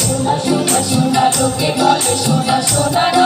সোনা সোনা সোনা লোকে বলে সোনা সোনা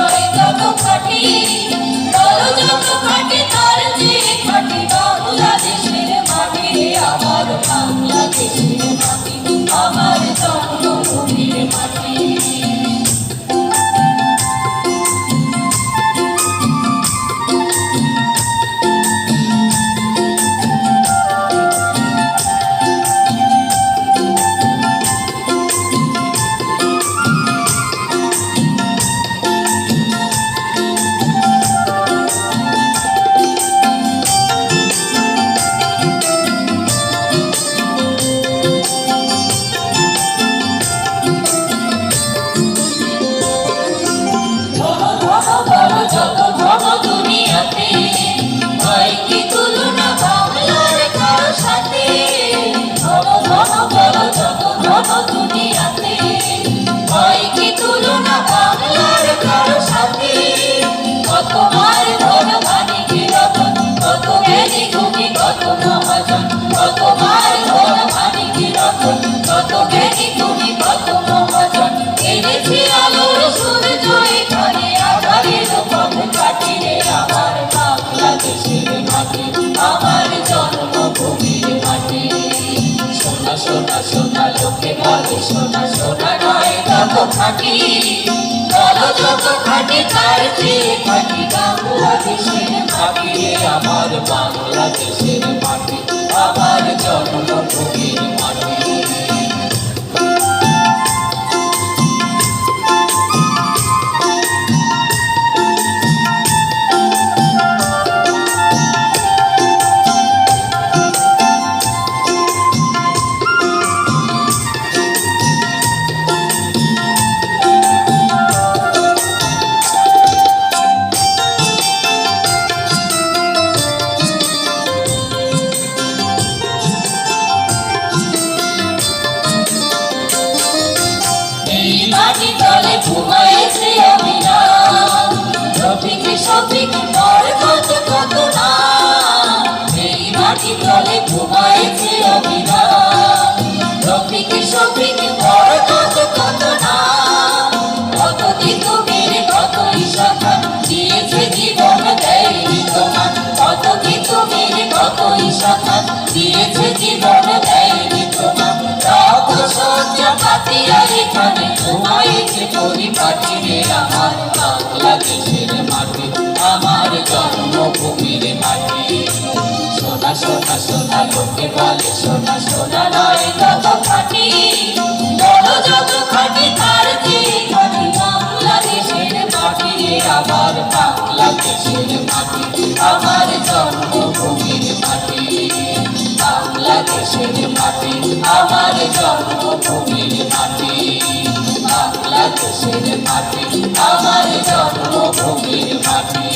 সোনা সোনা সোনা লোকে বলে? সোনা সোনা নয় তত খাটি। বলো যত আমার মাটি তলে ঘুমাইছে অবিরাম রফিক শফিক পর কত কত না। এই মাটি তলে ঘুমাইছে অবিরাম রফিক শফিক পর কত কত না। কত তিতুমির কত ইশাখা দিয়েছে জীবন দেয়নি তোমার। কত তিতুমির কত ইশাখা দিয়েছে জীবন পাতিয়া এখানে ঘুমাইছে পরিপাটি রে আমার বাংলাদেশের মাটি আমার জন্মভূমির মাটি সোনা তার আমার জন্মভূমির বাংলাদেশের মাটি আমার জন্মভূমির মাটি বাংলাদেশের মাটি আমার জন্মভূমির মাটি